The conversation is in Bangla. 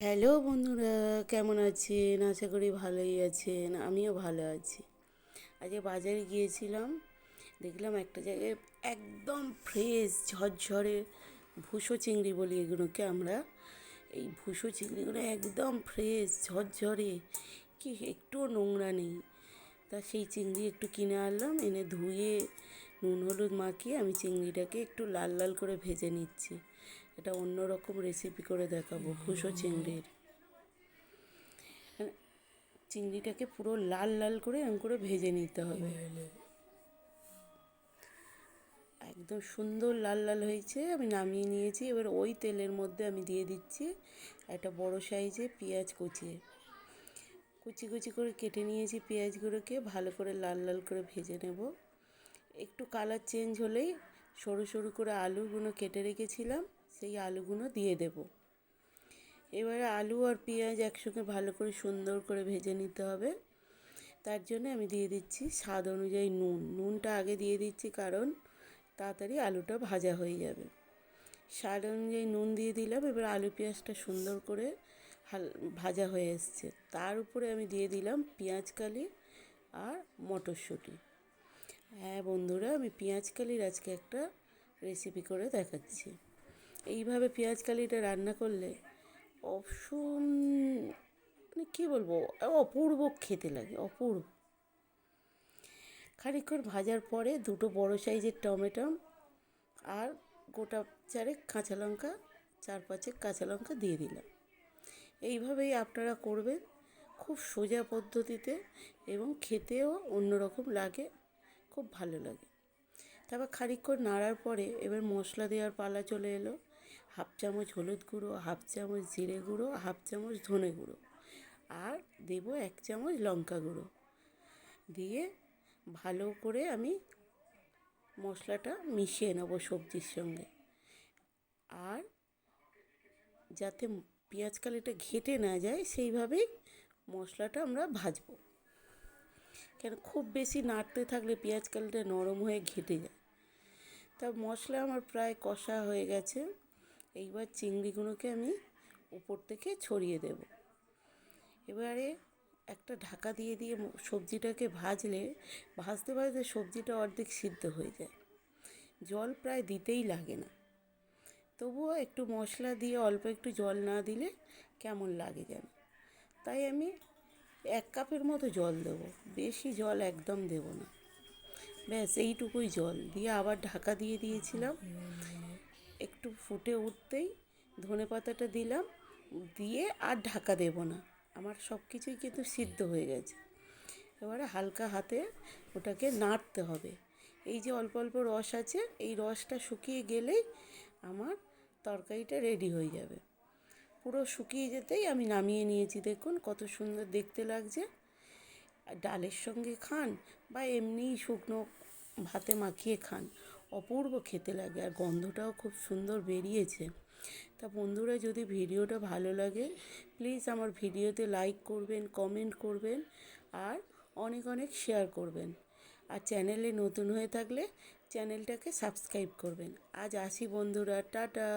হ্যালো বন্ধুরা, কেমন আছেন? আশা করি ভালোই আছেন, আমিও ভালো আছি। আজকে বাজারে গিয়েছিলাম, দেখলাম একটা জায়গায় একদম ফ্রেশ ঝরঝরে ভুসো চিংড়ি বলি এগুলোকে আমরা। এই ভুসো চিংড়িগুলো একদম ফ্রেশ ঝরঝরে, কি একটুও নোংরা নেই। তা সেই চিংড়ি একটু কিনে আনলাম, এনে ধুয়ে নুন, হলুদ মাখিয়ে আমি চিংড়িটাকে একটু লাল লাল করে ভেজে নিচ্ছি। এটা অন্য রকম রেসিপি করে দেখাবো ভুসো চিংড়ির। চিংড়িটাকে পুরো লাল লাল করে এরকম করে ভেজে নিতে হবে। একদম সুন্দর লাল লাল হয়েছে, আমি নামিয়ে নিয়েছি। এবার ওই তেলের মধ্যে আমি দিয়ে দিচ্ছি একটা বড় সাইজে পেঁয়াজ কুচিয়ে কুচি কুচি করে কেটে নিয়েছি পেঁয়াজগুলোকে, ভালো করে লাল লাল করে ভেজে নেব। একটু কালার চেঞ্জ হলেই সরু সরু করে আলুগুলো কেটে রেখেছিলাম। সেই আলুগুলো দিয়ে দেব। এবারে আলু আর পেঁয়াজ একসঙ্গে ভালো করে সুন্দর করে ভেজে নিতে হবে। তার জন্য আমি দিয়ে দিচ্ছি স্বাদ অনুযায়ী নুন। নুনটা আগে দিয়ে দিচ্ছি কারণ তাড়াতাড়ি আলুটা ভাজা হয়ে যাবে। স্বাদ অনুযায়ী নুন দিয়ে দিলাম, এবার আলু পেঁয়াজটা সুন্দর করে হাল, ভাজা হয়ে এসছে। তার উপরে আমি দিয়ে দিলাম পেঁয়াজ কালি আর মটরশুঁটি। হ্যাঁ বন্ধুরা, আমি পেঁয়াজ কালির আজকে একটা রেসিপি করে দেখাচ্ছি। এইভাবে পেঁয়াজ কালিটা রান্না করলে অসম মানে কী বলব, অপূর্ব খেতে লাগে, অপূর্ব। খানিকক্ষণ ভাজার পরে দুটো বড় সাইজের টমেটো আর গোটা চারেক কাঁচা লঙ্কা, চার পাঁচেক কাঁচা লঙ্কা দিয়ে দিলাম। এইভাবেই আপনারা করবেন খুব সোজা পদ্ধতিতে এবং খেতেও অন্যরকম লাগে, খুব ভালো লাগে। তারপর খানিকক্ষণ নাড়ার পরে এবার মশলা দেওয়ার পালা চলে এলো। হাফ চামচ হলুদ গুঁড়ো, হাফ চামচ জিরে গুঁড়ো, হাফ চামচ ধনে গুঁড়ো আর দেবো এক চামচ লঙ্কা গুঁড়ো। দিয়ে ভালো করে আমি মশলাটা মিশিয়ে নেব সবজির সঙ্গে। আর যাতে পেঁয়াজ কালিটা ঘেটে না যায়, সেইভাবেই মশলাটা আমরা ভাজবো। কেন খুব বেশি নাড়তে থাকলে পেঁয়াজ কালিটা নরম হয়ে ঘেটে যায়। তা মশলা আমার প্রায় কষা হয়ে গেছে। এইবার চিংড়িগুলোকে আমি উপর থেকে ছড়িয়ে দেব। এবারে একটা ঢাকা দিয়ে দিয়ে সবজিটাকে ভাজলে, ভাজতে ভাজতে সবজিটা অর্ধেক সিদ্ধ হয়ে যায়। জল প্রায় দিতেই লাগে না। তবুও একটু মশলা দিয়ে অল্প একটু জল না দিলে কেমন লাগে যেন তাই আমি এক কাপের মতো জল দেবো, বেশি জল একদম দেব না। ব্যাস, এইটুকুই জল। দিয়ে আবার ঢাকা দিয়ে দিয়েছিলাম। একটু ফুটে উঠতেই ধনে পাতাটা দিলাম, দিয়ে আর ঢাকা দেব না। আমার সব কিছুই কিন্তু সিদ্ধ হয়ে গেছে। এবারে হালকা হাতে ওটাকে নাড়তে হবে। এই যে অল্প অল্প রস আছে, এই রসটা শুকিয়ে গেলেই আমার তরকারিটা রেডি হয়ে যাবে। পুরো শুকিয়ে যেতেই আমি নামিয়ে নিয়েছি। দেখুন কত সুন্দর দেখতে লাগছে। ডালের সঙ্গে খান বা এমনিই শুকনো ভাতে মাখিয়ে খান। অপূর্ব খেতে লাগে আর গন্ধটাও খুব সুন্দর বেরিয়েছে। তা বন্ধুরা, যদি ভিডিওটা ভালো লাগে প্লিজ আমার ভিডিওতে লাইক করবেন কমেন্ট করবেন আর অনেক অনেক শেয়ার করবেন। আর চ্যানেলে নতুন হয়ে থাকলে চ্যানেলটাকে সাবস্ক্রাইব করবেন। আজ আসি বন্ধুরা, টাটা।